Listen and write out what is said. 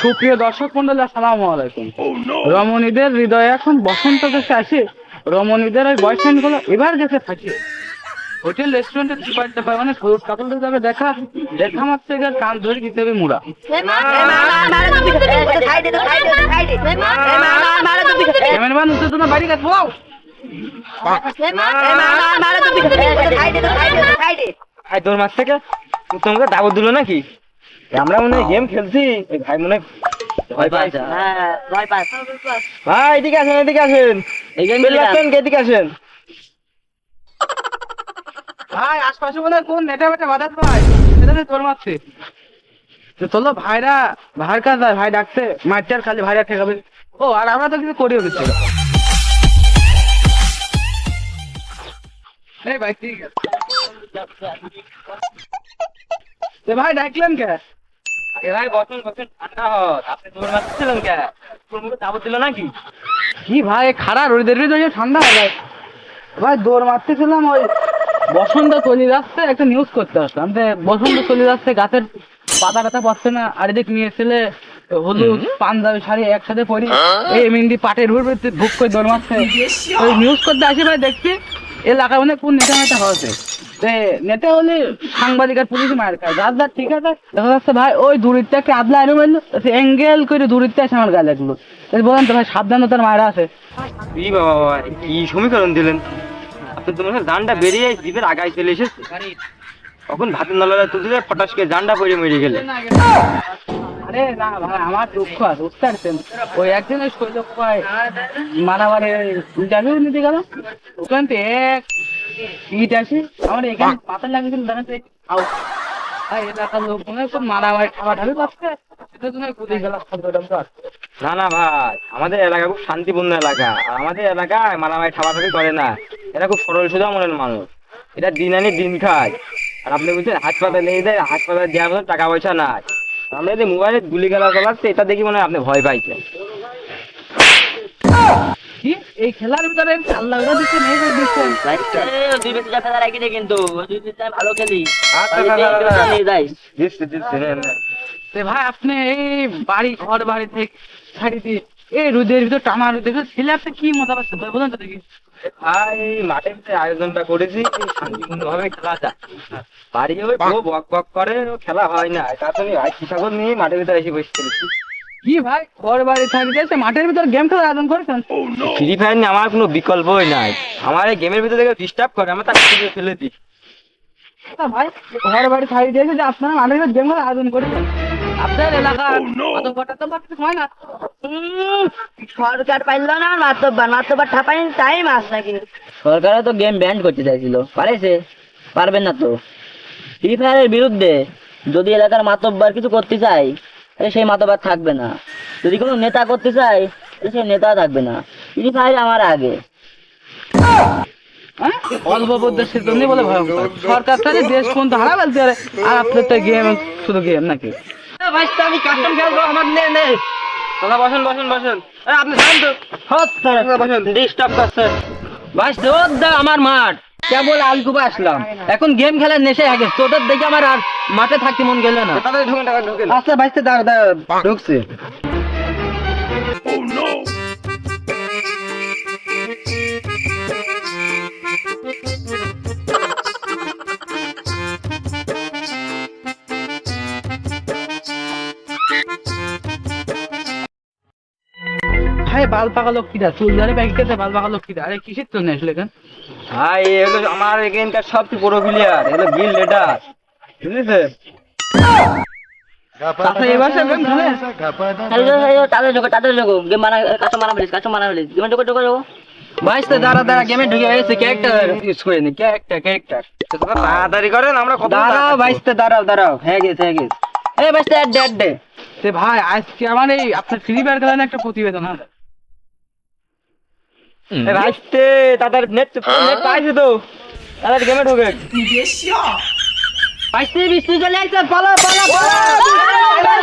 সুপ্রিয় দর্শক মন্ডলী আসসালামু আলাইকুম। রমণীদের হৃদয়ে এখন বসন্ত দেশে আসে। রমণীদের ওই বয়ফ্রেন্ডগুলো এবার গেছে ফাঁসি হোটেল রেস্টুরেন্টে চিপাইতে পারে মানে সরুর কাপড় যাবে দেখা। দেখা মাত্র গেল কান ধরে দিতে হবে মুড়া। ক্যামেরাম্যান উঠে তোমার বাড়ি কাছে ভাই তোর মাছ থেকে তোমাকে দাবত দিল নাকি? আমরা মনে হয় গেম খেলছি। ভাই মনে হয় ভয় ভাই এদিকে আসেন এদিকে আসেন। এই খেললাম। আসেন এদিকে আসেন। ভাই আশপাশে মনে কোন নেটা বেটা বাজাত ভাই সেটা তোর মারছে। তো চলো ভাইরা ভাইয়ের কাজ ভাই ডাকছে মারটার খালি ভাইরা ঠেকাবে। ও আর আমরা তো কিছু করিও কিছু এই ভাই ঠিক আছে তো ভাই ডাকলেন কে? এ ভাই বসুন বসুন ঠান্ডা হত আপনি তোর মাছ ছিলেন কে? তোর মুখে দাবত দিল নাকি? কি ভাই খারাপ রোদের হৃদয় ঠান্ডা হয়ে যায়। ভাই দৌড় মারতেছিলাম ওই বসন্ত চলে যাচ্ছে একটা নিউজ করতে আসলাম যে বসন্ত চলে যাচ্ছে গাছের পাতা টাতা পড়ছে না আর এদিক নিয়ে এসেলে হলুদ পাঞ্জাবি শাড়ি একসাথে পরি। এই মিন্দি পাটের উপর ভুক করে দৌড় মারছে। ওই নিউজ করতে আসি ভাই দেখছি এলাকায় মানে কোন নেতা নেতা হয়েছে। যে নেতা হলে সাংবাদিক আর পুলিশ মায়ের খায়। যার ঠিক আছে দেখা যাচ্ছে ভাই ওই দূরিতে একটা আদলা এনে মারলো অ্যাঙ্গেল করে দূরিতে এসে আমার গায়ে লাগল বলেন তো ভাই সাবধানতার মায়েরা আছে। কি বাবা কি সমীকরণ দিলেন? আপনি তোমার জানটা বেরিয়ে জিপের আগায় চলে এসেছে। তখন ভাতের নলা তুলতে ফটাস করে জানটা পড়ে মরে গেলে আরে না ভাই আমার দুঃখ আছে বুঝতে পারছেন? ওই একদিন ওই ভাই মারামারি ইন্টারভিউ নিতে গেল? ওখান থেকে এক ইট আসি আমার এখানে পাতা লাগিয়েছিল দাঁড়াতে আউ আর এলাকার লোক মনে হয় মারামারি খাওয়া ঢাবি জন্য কুদি গেলাম না না ভাই আমাদের এলাকা খুব শান্তিপূর্ণ এলাকা। আর আমাদের এলাকায় মারামারি ঠাপাঠাপি করে না। এরা খুব সরল সোজা মনের মানুষ। এটা দিন আনি দিন খায়। আর আপনি বলছেন হাসপাতালে দেয় হাসপাতালে দেওয়ার মতো টাকা পয়সা নাই। আমরা যদি মোবাইলে গুলি খেলা চালাচ্ছে এটা দেখি মনে হয় আপনি ভয় পাইছেন। এই খেলার ভিতরে আল্লাহ ওরা দিচ্ছেন এই যে দিচ্ছেন কিন্তু। ভালো খেলি আচ্ছা। ভাই আপনি এই বাড়ি ঘর বাড়ি থেকে ছাড়ি দিয়ে এই রোদের ভিতর টানা রোদের ভিতর ছেলে আপনি কি মজা পাচ্ছেন ভাই বলেন তো দেখি। ভাই মাঠের ভিতরে আয়োজনটা করেছি শান্তিপূর্ণ ভাবে খেলা যায় বাড়ি ওই বক বক করে খেলা হয় না। তার জন্য ভাই কৃষকর নিয়ে মাঠের ভিতরে এসে বসে পড়েছি কি ভাই? ঘর বাড়ি থাকি দিয়ে সে মাঠের ভিতর গেম খেলার আয়োজন করেছেন। ফ্রি ফায়ার নিয়ে আমার কোনো বিকল্পই নাই। আমার এই গেমের ভিতরে দেখে ডিস্টার্ব করে আমি তার থেকে ফেলে দিই। ভাই ঘর বাড়ি ছাড়ি দিয়েছে যে আপনারা মাঠের ভিতর গেম খেলার আয়োজন করেছেন। আপনার এলাকার অত কটা তো হয় না। সরকার পাইল না মাতব্বার মাতব্বার ঠাপাই টাইম আস নাকি? সরকারও তো গেম ব্যান করতে চাইছিল। পারেছে? পারবেন না তো। ফ্রি ফায়ারের বিরুদ্ধে যদি এলাকার মাতব্বার কিছু করতে চাই তাহলে সেই মাতব্বার থাকবে না। যদি কোনো নেতা করতে চাই তাহলে সেই নেতা থাকবে না। ফ্রি ফায়ার আমার আগে। হ্যাঁ? অল্প উদ্দেশ্যের জন্য বলে ভয়ঙ্কর সরকার থেকে দেশ কোন হারা ফেলতে পারে আর আপনার তো গেম শুধু গেম নাকি? আমি কাস্টম খেলব আমার নে নে দাদা বসেন বসেন বসেন। আপনি জানেন তো ডিস্টার্ব করছে। ভাই আমার মাঠ। কেবল আলকুবা আসলাম। এখন গেম খেলার নেশে আগে। তোদের দেখে আমার আর মাঠে থাকতে মন গেল না। আচ্ছা ভাইতে দাঁড়া দাঁড়া ঢুকছে। ভাই বাল পাকা লোক চুল ধরে ব্যাগটাতে বাল পাকা লোক আরে কিসের জন্য আসলে কেন ভাই আমার এখানকার সবচেয়ে বড় প্লেয়ার এগুলো বিল লেটার বুঝেছে তাড়াতাড়ি করেন আমরা দাঁড়াও দাঁড়াও দাঁড়াও। হয়ে গেছে হয়ে গেছে। এ বাইসতে অ্যাডে অ্যাডে ভাই আজকে আমার এই আপনার ফ্রি ফায়ার খেলার একটা প্রতিবেদন হ্যাঁ। রাস্তে তাদের নেট নেট পাইছে তো। তাদের গেমে ঢোকে। পাইছে বৃষ্টি চলে আসছে পালা। পালা পালা।